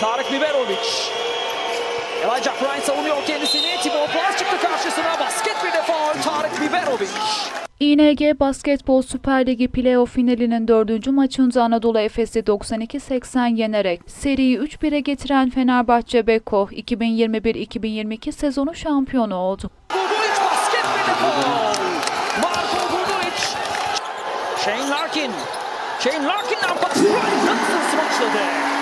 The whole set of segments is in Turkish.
Tarık Biberovic. Elijah Bryant savunuyor kendisini. Timo Plas çıktı karşısına. Basket bir de faul Tarık Biberovic. İNG Basketbol Süper Ligi playoff finalinin dördüncü maçında Anadolu Efes'i 92-80 yenerek seriyi 3-1'e getiren Fenerbahçe Beko 2021-2022 sezonu şampiyonu oldu. Guguic basket bir de faul. Marko Guguic. Shane Larkin. Shane Larkin'den pas. Nasıl smaçladı?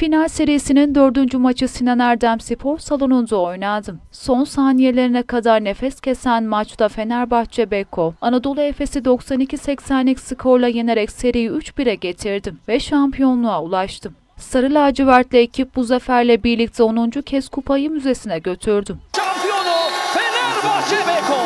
Final serisinin dördüncü maçı Sinan Erdem Spor salonunda oynadım. Son saniyelerine kadar nefes kesen maçta Fenerbahçe Beko, Anadolu Efes'i 92-80'lik skorla yenerek seriyi 3-1'e getirdim ve şampiyonluğa ulaştım. Sarı lacivertli ekip bu zaferle birlikte 10. kez kupayı müzesine götürdüm. Şampiyonu Fenerbahçe Beko.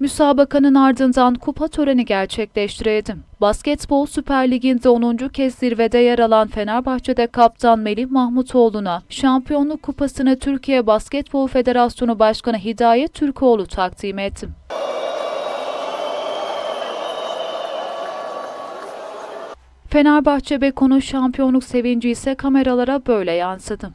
Müsabakanın ardından kupa töreni gerçekleştirdim. Basketbol Süper Ligi'nde 10. kez zirvede yer alan Fenerbahçe'de kaptan Melih Mahmutoğlu'na şampiyonluk kupasını Türkiye Basketbol Federasyonu Başkanı Hidayet Türkoğlu takdim ettim. Fenerbahçe Beko'nun şampiyonluk sevinci ise kameralara böyle yansıdı.